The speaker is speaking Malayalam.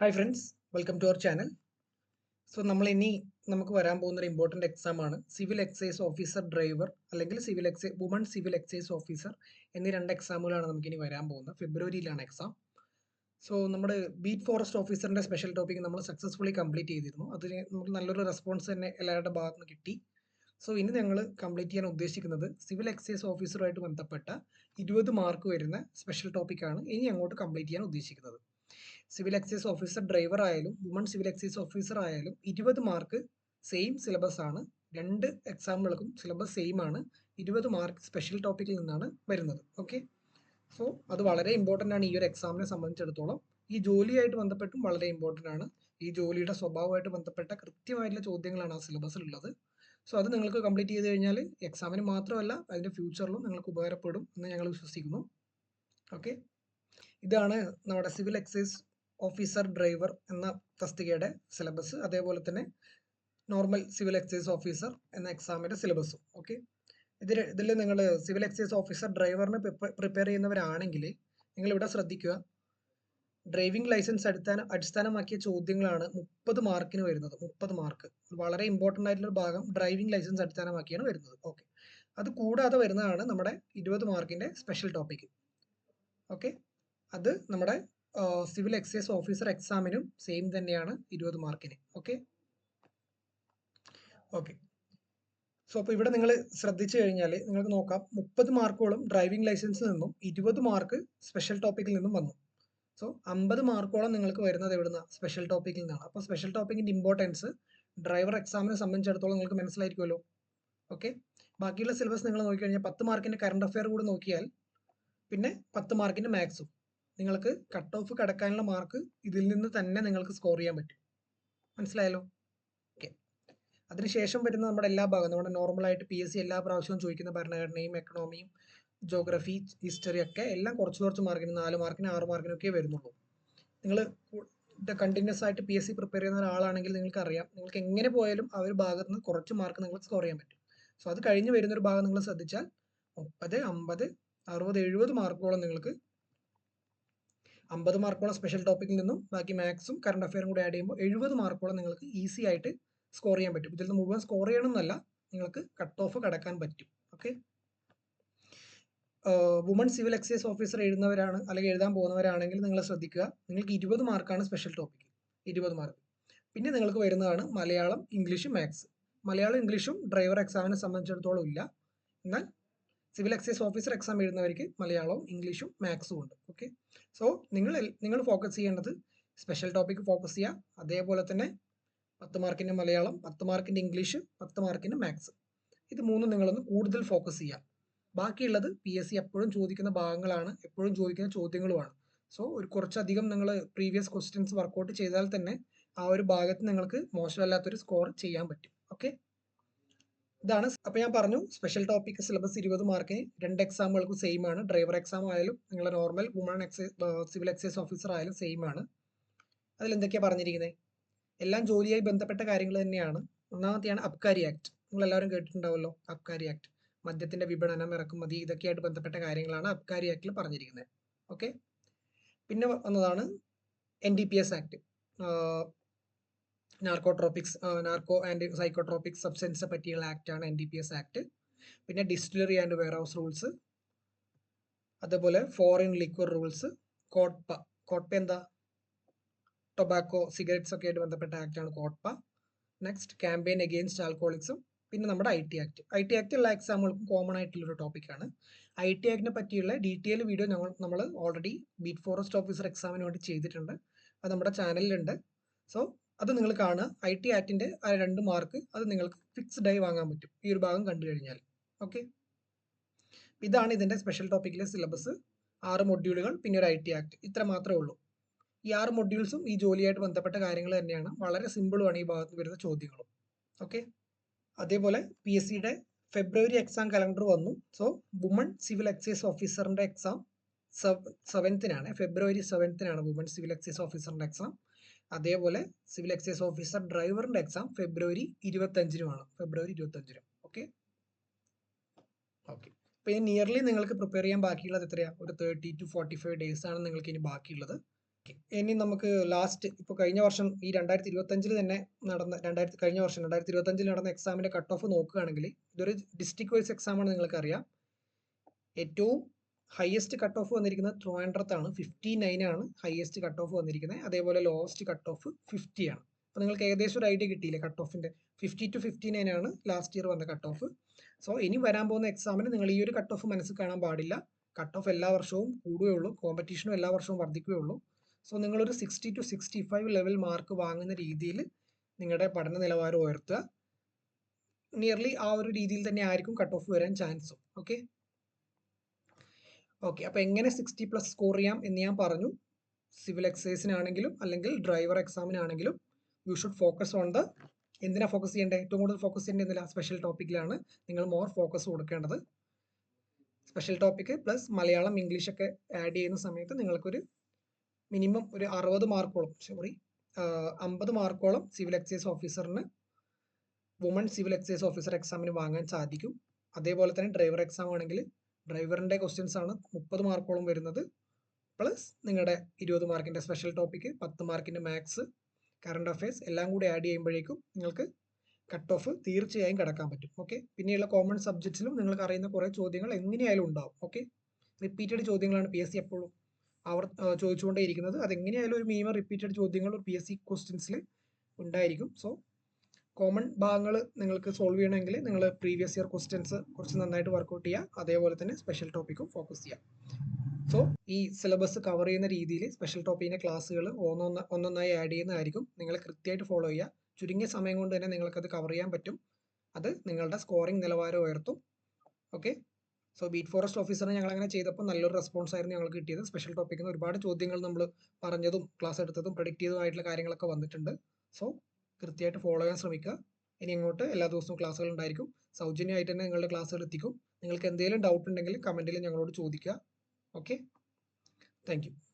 Hi friends welcome to our channel so നമ്മൾ ഇനി നമുക്ക് വരാൻ പോകുന്ന ഒരു ഇമ്പോർട്ടന്റ് എക്സാം ആണ്. സിവിൽ എക്സൈസ് ഓഫീസർ ഡ്രൈവർ അല്ലെങ്കിൽ civil excise woman civil excise officer എന്നീ രണ്ട് എക്സാമുകളാണ് നമുക്ക് ഇനി വരാൻ പോകുന്നത്. ഫെബ്രുവരിയിലാണ് എക്സാം സോ നമ്മുടെ ബീറ്റ് ഫോറസ്റ്റ് ഓഫീസറിന്റെ സ്പെഷ്യൽ ടോപ്പിക് നമ്മൾ സക്സസ്ഫുള്ളി കംപ്ലീറ്റ് ചെയ്തിരുന്നു. അതിന് നമുക്ക് നല്ലൊരു റെസ്പോൺസ് തന്നെ എല്ലാവരുടെ ഭാഗത്ത് നിന്ന് കിട്ടി. സോ ഇനി ഞങ്ങൾ കംപ്ലീറ്റ് ചെയ്യാൻ ഉദ്ദേശിക്കുന്നത് സിവിൽ എക്സൈസ് ഓഫീസറുമായിട്ട് ബന്ധപ്പെട്ട ഇരുപത് മാർക്ക് വരുന്ന സ്പെഷ്യൽ ടോപ്പിക്കാണ് ഇനി അങ്ങോട്ട് കംപ്ലീറ്റ് ചെയ്യാൻ ഉദ്ദേശിക്കുന്നത്. സിവിൽ എക്സൈസ് ഓഫീസർ ഡ്രൈവർ ആയാലും വുമൺ സിവിൽ എക്സൈസ് ഓഫീസർ ആയാലും ഇരുപത് മാർക്ക് സെയിം സിലബസ് ആണ്. രണ്ട് എക്സാമുകൾക്കും സിലബസ് സെയിം ആണ്. ഇരുപത് മാർക്ക് സ്പെഷ്യൽ ടോപ്പിക്കിൽ നിന്നാണ് വരുന്നത്. ഓക്കെ സോ അത് വളരെ ഇമ്പോർട്ടന്റ് ആണ് ഈ ഒരു എക്സാമിനെ സംബന്ധിച്ചിടത്തോളം. ഈ ജോലിയായിട്ട് ബന്ധപ്പെട്ടും വളരെ ഇമ്പോർട്ടന്റ് ആണ്. ഈ ജോലിയുടെ സ്വഭാവമായിട്ട് ബന്ധപ്പെട്ട കൃത്യമായിട്ടുള്ള ചോദ്യങ്ങളാണ് ആ സിലബസിൽ ഉള്ളത്. സോ അത് നിങ്ങൾക്ക് കംപ്ലീറ്റ് ചെയ്ത് കഴിഞ്ഞാൽ എക്സാമിന് മാത്രമല്ല അതിന്റെ ഫ്യൂച്ചറിലും നിങ്ങൾക്ക് ഉപകാരപ്പെടും എന്ന് ഞങ്ങൾ വിശ്വസിക്കുന്നു. ഓക്കെ ഇതാണ് നമ്മുടെ സിവിൽ എക്സൈസ് ഓഫീസർ ഡ്രൈവർ എന്ന തസ്തികയുടെ സിലബസ് അതേപോലെ തന്നെ നോർമൽ സിവിൽ എക്സൈസ് ഓഫീസർ എന്ന എക്സാമിന്റെ സിലബസും ഓക്കെ ഇതിൽ ഇതിൽ നിങ്ങൾ സിവിൽ എക്സൈസ് ഓഫീസർ ഡ്രൈവറിന് പ്രിപ്പയർ ചെയ്യുന്നവരാണെങ്കിൽ നിങ്ങൾ ഇവിടെ ശ്രദ്ധിക്കുക. ഡ്രൈവിംഗ് ലൈസൻസ് അടിസ്ഥാന അടിസ്ഥാനമാക്കിയ ചോദ്യങ്ങളാണ് മുപ്പത് മാർക്കിന് വരുന്നത്. മുപ്പത് മാർക്ക് വളരെ ഇമ്പോർട്ടന്റ് ആയിട്ടുള്ള ഭാഗം ഡ്രൈവിംഗ് ലൈസൻസ് അടിസ്ഥാനമാക്കിയാണ് വരുന്നത്. ഓക്കെ അത് കൂടാതെ വരുന്നതാണ് നമ്മുടെ ഇരുപത് മാർക്കിന്റെ സ്പെഷ്യൽ ടോപ്പിക് ഓക്കെ അത് നമ്മുടെ സിവിൽ എക്സൈസ് ഓഫീസർ എക്സാമിനും സെയിം തന്നെയാണ് ഇരുപത് മാർക്കിന്. ഓക്കെ ഓക്കെ സോ അപ്പോൾ ഇവിടെ നിങ്ങൾ ശ്രദ്ധിച്ചു കഴിഞ്ഞാൽ നിങ്ങൾക്ക് നോക്കാം. മുപ്പത് മാർക്കോളം ഡ്രൈവിംഗ് ലൈസൻസിൽ നിന്നും ഇരുപത് മാർക്ക് സ്പെഷ്യൽ ടോപ്പിക്കിൽ നിന്നും വന്നു. സോ അമ്പത് മാർക്കോളം നിങ്ങൾക്ക് വരുന്നത് എവിടുന്ന? സ്പെഷ്യൽ ടോപ്പിക്കിൽ നിന്നാണ്. അപ്പോൾ സ്പെഷ്യൽ ടോപ്പിക്കിന്റെ ഇമ്പോർട്ടൻസ് ഡ്രൈവർ എക്സാമിനെ സംബന്ധിച്ചിടത്തോളം നിങ്ങൾക്ക് മനസ്സിലായിരിക്കുമല്ലോ. ഓക്കെ ബാക്കിയുള്ള സിലബസ് നിങ്ങൾ നോക്കിക്കഴിഞ്ഞാൽ പത്ത് മാർക്കിന്റെ കറണ്ട് അഫെയർ കൂടെ നോക്കിയാൽ പിന്നെ പത്ത് മാർക്കിന്റെ മാത്സും നിങ്ങൾക്ക് കട്ട് ഓഫ് കടക്കാനുള്ള മാർക്ക് ഇതിൽ നിന്ന് തന്നെ നിങ്ങൾക്ക് സ്കോർ ചെയ്യാൻ പറ്റും. മനസ്സിലായല്ലോ? ഓക്കെ അതിനുശേഷം വരുന്ന നമ്മുടെ എല്ലാ ഭാഗം നമ്മുടെ നോർമലായിട്ട് പി എസ് സി എല്ലാ പ്രാവശ്യവും ചോദിക്കുന്ന ഭരണഘടനയും എക്കണോമിയും ജോഗ്രഫി ഹിസ്റ്ററി ഒക്കെ എല്ലാം കുറച്ച് കുറച്ച് മാർക്കിന് നാല് മാർക്കിന് ആറ് മാർക്കിനൊക്കെ വരുന്നുള്ളൂ. നിങ്ങൾ കണ്ടിന്യൂസ് ആയിട്ട് പി എസ് സി പ്രിപ്പയർ ചെയ്യുന്ന ഒരാളാണെങ്കിൽ നിങ്ങൾക്ക് അറിയാം നിങ്ങൾക്ക് എങ്ങനെ പോയാലും ആ ഒരു ഭാഗത്ത് നിന്ന് കുറച്ച് മാർക്ക് നിങ്ങൾക്ക് സ്കോർ ചെയ്യാൻ പറ്റും. സോ അത് കഴിഞ്ഞ് വരുന്ന ഒരു ഭാഗം നിങ്ങൾ ശ്രദ്ധിച്ചാൽ മുപ്പത് അമ്പത് അറുപത് എഴുപത് മാർക്കോളം നിങ്ങൾക്ക് അമ്പത് മാർക്കോളം സ്പെഷ്യൽ ടോപ്പിക്കിൽ നിന്നും ബാക്കി മാത്സും കറണ്ട് അഫയറും കൂടി ആഡ് ചെയ്യുമ്പോൾ എഴുപത് മാർക്കോളം നിങ്ങൾക്ക് ഈസി ആയിട്ട് സ്കോർ ചെയ്യാൻ പറ്റും. ഇതിൽ മുഴുവൻ സ്കോർ ചെയ്യണമെന്നല്ല നിങ്ങൾക്ക് കട്ട് ഓഫ് കടക്കാൻ പറ്റും. Okay woman civil excise officer എഴുതുന്നവരാണ് അല്ലെങ്കിൽ എഴുതാൻ പോകുന്നവരാണെങ്കിൽ നിങ്ങൾ ശ്രദ്ധിക്കുക നിങ്ങൾക്ക് ഇരുപത് മാർക്കാണ് സ്പെഷ്യൽ ടോപ്പിക്ക് ഇരുപത് മാർക്ക്. പിന്നെ നിങ്ങൾക്ക് വരുന്നതാണ് മലയാളം ഇംഗ്ലീഷ് മാത്സ് മലയാളം ഇംഗ്ലീഷും ഡ്രൈവർ എക്സാമിനെ സംബന്ധിച്ചിടത്തോളം ഇല്ല. എന്നാൽ സിവിൽ എക്സൈസ് ഓഫീസർ എക്സാം എഴുതുന്നവർക്ക് മലയാളവും ഇംഗ്ലീഷും മാത്സും ഉണ്ട്. ഓക്കെ സോ നിങ്ങൾ നിങ്ങൾ ഫോക്കസ് ചെയ്യേണ്ടത് സ്പെഷ്യൽ ടോപ്പിക് ഫോക്കസ് ചെയ്യുക. അതേപോലെ തന്നെ പത്ത് മാർക്കിന്റെ മലയാളം പത്ത് മാർക്കിന്റെ ഇംഗ്ലീഷ് പത്ത് മാർക്കിന്റെ മാത്സ് ഇത് മൂന്നും നിങ്ങളൊന്ന് കൂടുതൽ ഫോക്കസ് ചെയ്യുക. ബാക്കിയുള്ളത് പി എസ് സി എപ്പോഴും ചോദിക്കുന്ന ഭാഗങ്ങളാണ് എപ്പോഴും ചോദിക്കുന്ന ചോദ്യങ്ങളുമാണ്. സോ ഒരു കുറച്ചധികം നിങ്ങൾ പ്രീവിയസ് ക്വസ്റ്റ്യൻസ് വർക്കൗട്ട് ചെയ്താൽ തന്നെ ആ ഒരു ഭാഗത്ത് നിങ്ങൾക്ക് മോശമല്ലാത്തൊരു സ്കോർ ചെയ്യാൻ പറ്റും. ഓക്കെ ഇതാണ്. അപ്പോൾ ഞാൻ പറഞ്ഞു സ്പെഷ്യൽ ടോപ്പിക് സിലബസ് ഇരുപത് മാർക്കിന് രണ്ട് എക്സാമുകൾക്കും സെയിം ആണ്. ഡ്രൈവർ എക്സാം ആയാലും നിങ്ങളുടെ normal woman excise civil excise officer ആയാലും സെയിം ആണ്. അതിൽ എന്തൊക്കെയാണ് പറഞ്ഞിരിക്കുന്നത് എല്ലാം ജോലിയായി ബന്ധപ്പെട്ട കാര്യങ്ങൾ തന്നെയാണ്. ഒന്നാമത്തെയാണ് അബ്കാരി ആക്ട് നിങ്ങൾ എല്ലാവരും കേട്ടിട്ടുണ്ടാവല്ലോ അബ്കാരി ആക്ട് മദ്യത്തിന്റെ വിപണനം ഇറക്കുമതി ഇതൊക്കെയായിട്ട് ബന്ധപ്പെട്ട കാര്യങ്ങളാണ് അബ്കാരി ആക്ടിൽ പറഞ്ഞിരിക്കുന്നത് ഓക്കെ പിന്നെ വന്നതാണ് N D P S act narcotropics narco and psychotropic substance പറ്റിയുള്ള ആക്റ്റാണ് N D P S act പിന്നെ distillery and warehouse rules അതേപോലെ foreign liquor rules COTPA COTPA എന്താ? ടൊബാക്കോ സിഗരറ്റ്സ് ഒക്കെ ആയിട്ട് ബന്ധപ്പെട്ട ആക്റ്റാണ് കോട്ട്പ നെക്സ്റ്റ് ക്യാമ്പയിൻ അഗെയിൻസ്റ്റ് ആൽക്കോളിക്സും പിന്നെ നമ്മുടെ I T act I T act എല്ലാ എക്സാമുകൾക്കും കോമൺ ആയിട്ടുള്ളൊരു ടോപ്പിക്കാണ് ഐ ടി ആക്ടിനെ പറ്റിയുള്ള ഡീറ്റെയിൽ വീഡിയോ ഞങ്ങൾ നമ്മൾ ഓൾറെഡി ബീറ്റ് ഫോറസ്റ്റ് ഓഫീസർ എക്സാമിന് വേണ്ടി ചെയ്തിട്ടുണ്ട്. അത് നമ്മുടെ ചാനലിലുണ്ട് സോ അത് നിങ്ങൾ കാണുക. ഐ ടി ആക്ടിന്റെ ആ രണ്ട് മാർക്ക് അത് നിങ്ങൾക്ക് ഫിക്സ്ഡ് ആയി വാങ്ങാൻ പറ്റും. ഈ ഒരു ഭാഗം കണ്ടു കഴിഞ്ഞാൽ. ഓക്കെ ഇതാണ് ഇതിന്റെ സ്പെഷ്യൽ ടോപ്പിക്കിലെ സിലബസ് ആറ് മൊഡ്യൂളുകൾ പിന്നെ ഒരു ഐ ടി ആക്ട് ഇത്ര മാത്രമേ ഉള്ളൂ. ഈ ആറ് മൊഡ്യൂൾസും ഈ ജോലിയായിട്ട് ബന്ധപ്പെട്ട കാര്യങ്ങൾ തന്നെയാണ്. വളരെ സിമ്പിളുമാണ് ഈ ഭാഗത്ത് വരുന്ന ചോദ്യങ്ങളും. ഓക്കെ അതേപോലെ പി എസ് സിയുടെ ഫെബ്രുവരി എക്സാം കലണ്ടർ വന്നു. സോ വുമൺ സിവിൽ എക്സൈസ് ഓഫീസറിന്റെ എക്സാം സെവൻത്തിനാണ് ഫെബ്രുവരി സെവൻത്തിനാണ് വുമൺ സിവിൽ എക്സൈസ് ഓഫീസറിന്റെ എക്സാം അതേപോലെ സിവിൽ എക്സൈസ് ഓഫീസർ ഡ്രൈവറിന്റെ എക്സാം ഫെബ്രുവരി ഇരുപത്തഞ്ചിനുമാണ് ഫെബ്രുവരി ഇരുപത്തഞ്ചിനും. ഓക്കെ ഓക്കെ അപ്പോൾ ഇനി നിയർലി നിങ്ങൾക്ക് പ്രിപ്പയർ ചെയ്യാൻ ബാക്കിയുള്ളത് എത്രയാണ് ഒരു thirty two forty five days ആണ് നിങ്ങൾക്ക് ഇനി ബാക്കിയുള്ളത്. ഇനി നമുക്ക് ലാസ്റ്റ് ഇപ്പോൾ കഴിഞ്ഞ വർഷം ഈ രണ്ടായിരത്തി ഇരുപത്തഞ്ചിൽ തന്നെ നടന്ന രണ്ടായിരത്തി കഴിഞ്ഞ വർഷം രണ്ടായിരത്തി ഇരുപത്തഞ്ചിൽ നടന്ന എക്സാമിന്റെ കട്ട് ഓഫ് നോക്കുകയാണെങ്കിൽ ഇതൊരു ഡിസ്ട്രിക്ട് വൈസ് എക്സാം ആണ് നിങ്ങൾക്ക് നിങ്ങൾക്കറിയാം. ഏറ്റവും ഹയസ്റ്റ് കട്ട് ഓഫ് വന്നിരിക്കുന്നത് ത്രിവാൻഡ്രത്താണ് ഫിഫ്റ്റി നയൻ ആണ് ഹയസ്റ്റ് കട്ട് ഓഫ് വന്നിരിക്കുന്നത്. അതേപോലെ ലോവസ്റ്റ് കട്ട് ഓഫ് ഫിഫ്റ്റി ആണ്. അപ്പോൾ നിങ്ങൾക്ക് ഏകദേശം ഒരു ഐഡിയ കിട്ടിയില്ലേ കട്ട് ഓഫിന്റെ ഫിഫ്റ്റി ടു ഫിഫ്റ്റി നയൻ ആണ് ലാസ്റ്റ് ഇയർ വന്ന കട്ട് ഓഫ് സോ ഇനി വരാൻ പോകുന്ന എക്സാമിന് നിങ്ങൾ ഈ ഒരു കട്ട് ഓഫ് മനസ്സിൽ കാണാൻ പാടില്ല. കട്ട് ഓഫ് എല്ലാ വർഷവും കൂടുകയുള്ളൂ കോമ്പറ്റീഷനും എല്ലാ വർഷവും വർദ്ധിക്കുകയുള്ളൂ സോ നിങ്ങളൊരു sixty two sixty five level mark വാങ്ങുന്ന രീതിയിൽ നിങ്ങളുടെ പഠന നിലവാരം ഉയർത്തുക. നിയർലി ആ ഒരു രീതിയിൽ തന്നെ ആയിരിക്കും കട്ട് ഓഫ് വരാൻ ചാൻസും ഓക്കെ ഓക്കെ അപ്പോൾ എങ്ങനെ സിക്സ്റ്റി പ്ലസ് സ്കോർ ചെയ്യാം എന്ന് ഞാൻ പറഞ്ഞു. സിവിൽ എക്സൈസിനാണെങ്കിലും അല്ലെങ്കിൽ driver എക്സാമിനാണെങ്കിലും you should focus on the എന്തിനാ ഫോക്കസ് ചെയ്യേണ്ടത് ഏറ്റവും കൂടുതൽ ഫോക്കസ് ചെയ്യേണ്ടത് എന്തിനാ? സ്പെഷ്യൽ ടോപ്പിക്കിലാണ് നിങ്ങൾ മോർ ഫോക്കസ് കൊടുക്കേണ്ടത്. Special topic plus Malayalam English ഒക്കെ ആഡ് ചെയ്യുന്ന സമയത്ത് നിങ്ങൾക്കൊരു മിനിമം ഒരു അറുപത് മാർക്കോളം സോറി അമ്പത് മാർക്കോളം സിവിൽ എക്സൈസ് ഓഫീസറിന് വുമൺ സിവിൽ എക്സൈസ് ഓഫീസർ എക്സാമിന് വാങ്ങാൻ സാധിക്കും. അതേപോലെ തന്നെ ഡ്രൈവർ എക്സാം ആണെങ്കിൽ ഡ്രൈവറിന്റെ ക്വസ്റ്റ്യൻസ് ആണ് മുപ്പത് മാർക്കോളം വരുന്നത്. പ്ലസ് നിങ്ങളുടെ ഇരുപത് മാർക്കിന്റെ സ്പെഷ്യൽ ടോപ്പിക്ക് പത്ത് മാർക്കിന്റെ മാത്സ് കറണ്ട് അഫയേഴ്സ് എല്ലാം കൂടി ആഡ് ചെയ്യുമ്പോഴേക്കും നിങ്ങൾക്ക് കട്ട് ഓഫ് തീർച്ചയായും കടക്കാൻ പറ്റും. ഓക്കെ പിന്നെയുള്ള കോമൺ സബ്ജക്ട്സിലും നിങ്ങൾക്ക് അറിയുന്ന കുറേ ചോദ്യങ്ങൾ എങ്ങനെയായാലും ഉണ്ടാവും. ഓക്കെ റിപ്പീറ്റഡ് ചോദ്യങ്ങളാണ് പി എസ് സി എപ്പോഴും അവർ ചോദിച്ചുകൊണ്ടേ ഇരിക്കുന്നത് അതെങ്ങനെയായാലും ഒരു മിനിമം റിപ്പീറ്റഡ് ചോദ്യങ്ങൾ പി എസ് സി ക്വസ്റ്റ്യൻസിൽ ഉണ്ടായിരിക്കും. സോ കോമൺ ഭാഗങ്ങൾ നിങ്ങൾക്ക് സോൾവ് ചെയ്യണമെങ്കിൽ നിങ്ങൾ പ്രീവിയസ് ഇയർ ക്വസ്റ്റ്യൻസ് കുറച്ച് നന്നായിട്ട് വർക്കൗട്ട് ചെയ്യുക അതേപോലെ തന്നെ സ്പെഷ്യൽ ടോപ്പിക്കും ഫോക്കസ് ചെയ്യുക സോ ഈ സിലബസ് കവർ ചെയ്യുന്ന രീതിയിൽ സ്പെഷ്യൽ ടോപ്പിക്കിന്റെ ക്ലാസ്സുകൾ ഒന്നൊന്ന് ഒന്നൊന്നായി ആഡ് ചെയ്യുന്നതായിരിക്കും. നിങ്ങൾ കൃത്യമായിട്ട് ഫോളോ ചെയ്യുക ചുരുങ്ങിയ സമയം കൊണ്ട് തന്നെ നിങ്ങൾക്കത് കവർ ചെയ്യാൻ പറ്റും. അത് നിങ്ങളുടെ സ്കോറിംഗ് നിലവാരം ഉയർത്തും. ഓക്കെ സോ ബീറ്റ് ഫോറസ്റ്റ് ഓഫീസറിനെ ഞങ്ങൾ അങ്ങനെ ചെയ്തപ്പോൾ നല്ലൊരു റെസ്പോൺസ് ആയിരുന്നു ഞങ്ങൾക്ക് കിട്ടിയത്. സ്പെഷ്യൽ ടോപ്പിക്കിൽ നിന്ന് ഒരുപാട് ചോദ്യങ്ങൾ നമ്മൾ പറഞ്ഞതും ക്ലാസ് എടുത്തതും പ്രൊഡിക്റ്റ് ചെയ്തതുമായിട്ടുള്ള കാര്യങ്ങളൊക്കെ വന്നിട്ടുണ്ട്. സോ കൃത്യമായിട്ട് ഫോളോ ചെയ്യാൻ ശ്രമിക്കുക. ഇനി അങ്ങോട്ട് എല്ലാ ദിവസവും ക്ലാസ്സുകൾ ഉണ്ടായിരിക്കും. സൗജന്യമായിട്ട് തന്നെ നിങ്ങളുടെ ക്ലാസ്സുകൾ എത്തിക്കും. നിങ്ങൾക്ക് എന്തെങ്കിലും ഡൗട്ട് ഉണ്ടെങ്കിൽ കമന്റിൽ ഞങ്ങളോട് ചോദിക്കുക. Okay thank